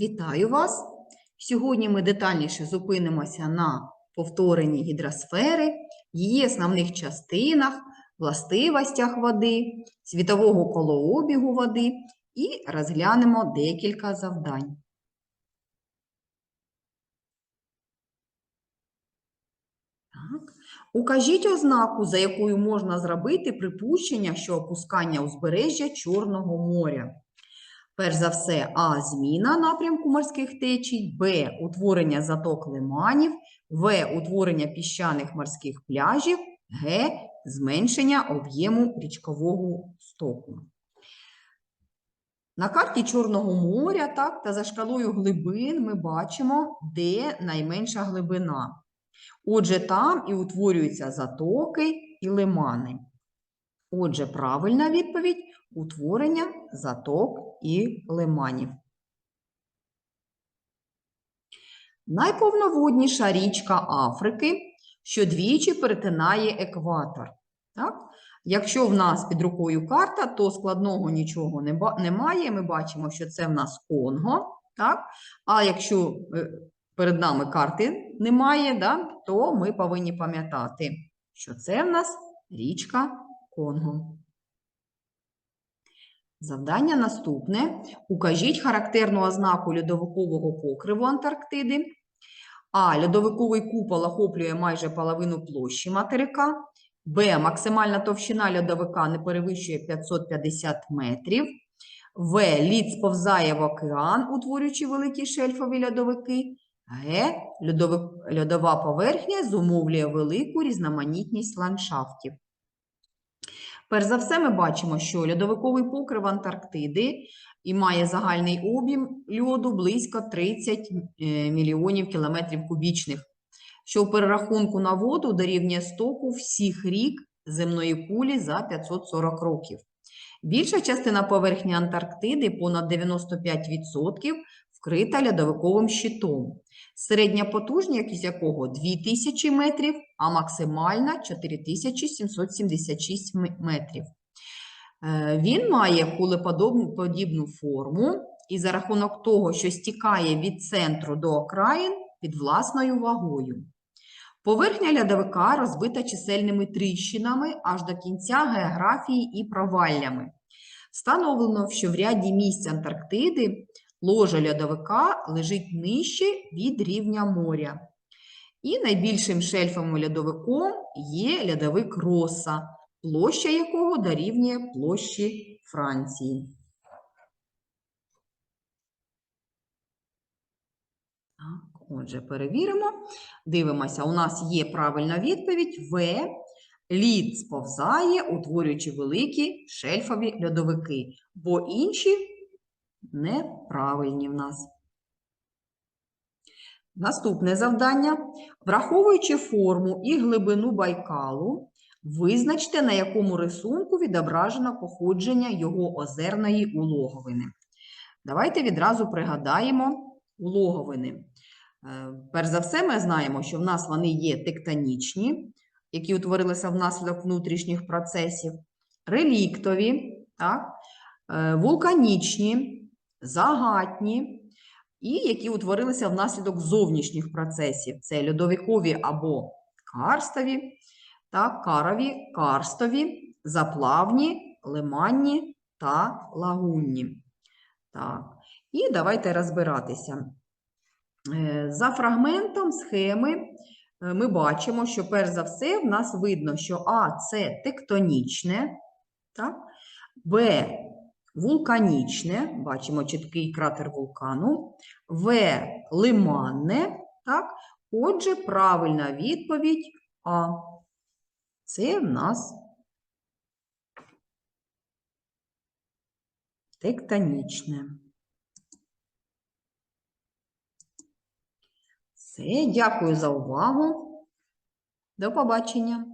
Вітаю вас! Сьогодні ми детальніше зупинимося на повторенні гідросфери, її основних частинах, властивостях води, світового колообігу води і розглянемо декілька завдань. Укажіть ознаку, за якою можна зробити припущення, що опускання узбережжя Чорного моря. Перш за все, А. Зміна напрямку морських течій, Б. Утворення заток лиманів, В. Утворення піщаних морських пляжів, Г. Зменшення об'єму річкового стоку. На карті Чорного моря так, та за шкалою глибин ми бачимо, де найменша глибина. Отже, там і утворюються затоки і лимани. Отже, правильна відповідь утворення заток і лиманів. Найповноводніша річка Африки, що двічі перетинає екватор. Так? Якщо в нас під рукою карта, то складного нічого немає. Ми бачимо, що це в нас Конго. Так? А якщо е, перед нами карти немає, да, то ми повинні пам'ятати, що це в нас річка Конго. Завдання наступне. Укажіть характерну ознаку льодовикового покриву Антарктиди. А. Льодовиковий купол охоплює майже половину площі материка. Б. Максимальна товщина льодовика не перевищує 550 метрів. В. Лід сповзає в океан, утворюючи великі шельфові льодовики. Г. Льодова поверхня зумовлює велику різноманітність ландшафтів. Перш за все, ми бачимо, що льодовиковий покрив Антарктиди і має загальний об'єм льоду близько 30 е, мільйонів кілометрів кубічних, що в перерахунку на воду дорівнює стоку всіх рік земної кулі за 540 років. Більша частина поверхні Антарктиди, понад 95%, вкрита льодовиковим щитом, середня потужність якого 2000 метрів, а максимальна 4776 метрів. Е, Він має кулеподобну подібну форму і за рахунок того, що стікає від центру до окраїн під власною вагою. Поверхня льодовика розбита чисельними тріщинами аж до кінця географії і проваллями. Встановлено, що в ряді місць Антарктиди ложа льодовика лежить нижче від рівня моря. І найбільшим шельфовим льодовиком є льодовик Роса, площа якого дорівнює площі Франції. Так, отже, перевіримо. Дивимося, у нас є правильна відповідь В. Лід сповзає, утворюючи великі шельфові льодовики, бо інші неправильні в нас. Наступне завдання. Враховуючи форму і глибину Байкалу, визначте, на якому рисунку відображено походження його озерної улоговини. Давайте відразу пригадаємо улоговини. Е, Перш за все, ми знаємо, що в нас вони є тектонічні, які утворилися внаслідок внутрішніх процесів, реліктові, так? е, вулканічні, загатні і які утворилися внаслідок зовнішніх процесів. Це льодовикові або карстові, так, карові, карстові, заплавні, лиманні та лагунні. Так. І давайте розбиратися. Е, За фрагментом схеми е, ми бачимо, що перш за все в нас видно, що А це тектонічне, так? Б вулканічне, бачимо чіткий кратер вулкану, В лиманне, так? Отже, правильна відповідь А. Це в нас тектонічне. Все, дякую за увагу. До побачення.